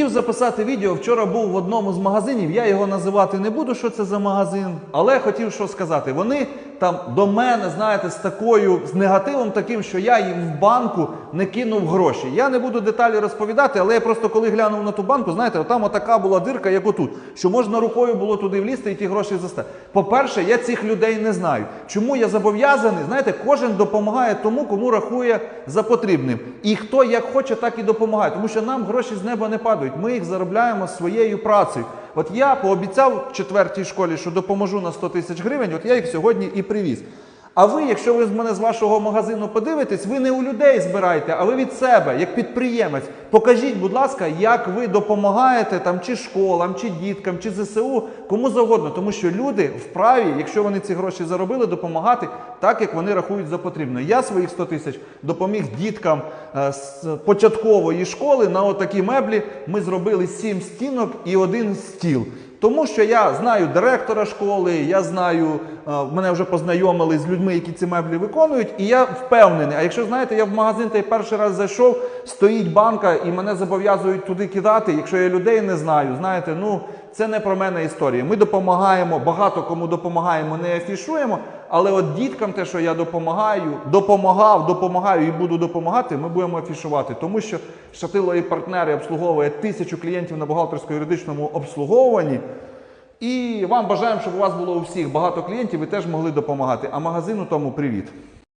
Хотів записати відео. Вчора був в одному з магазинів. Я його називати не буду, що це за магазин, але хотів що сказати. Вони там до мене, знаєте, з такою з негативом, таким, що я їм в банку не кинув гроші. Я не буду деталі розповідати, але я просто коли глянув на ту банку, знаєте, там отака була дирка, як отут, що можна рукою було туди влізти і ті гроші застати. По-перше, я цих людей не знаю. Чому я зобов'язаний? Знаєте, кожен допомагає тому, кому рахує за потрібним. І хто як хоче, так і допомагає. Тому що нам гроші з неба не падають. Ми їх заробляємо своєю працею. От я пообіцяв четвертій школі, що допоможу на 100 тисяч гривень. От я їх сьогодні і привіз. А ви, якщо ви з мене з вашого магазину подивитесь, ви не у людей збираєте, а ви від себе, як підприємець. Покажіть, будь ласка, як ви допомагаєте там чи школам, чи діткам, чи ЗСУ, кому завгодно. Тому що люди вправі, якщо вони ці гроші заробили, допомагати так, як вони рахують за потрібно. Я своїх 100 тисяч допоміг діткам е, з початкової школи на отакі меблі. Ми зробили сім стінок і один стіл. Тому що я знаю директора школи, я знаю, е, мене вже познайомили з людьми, які ці меблі виконують, і я впевнений. А якщо знаєте, я в магазин та й перший раз зайшов, стоїть банка і мене зобов'язують туди кидати. Якщо я людей не знаю, знаєте, ну це не про мене історія. Ми допомагаємо, багато кому допомагаємо, не афішуємо. Але от діткам, те, що я допомагаю, допомагав, допомагаю і буду допомагати, ми будемо афішувати. Тому що Шатило і партнери обслуговує тисячу клієнтів на бухгалтерсько-юридичному обслуговуванні. І вам бажаємо, щоб у вас було у всіх багато клієнтів, ви теж могли допомагати. А магазину тому привіт.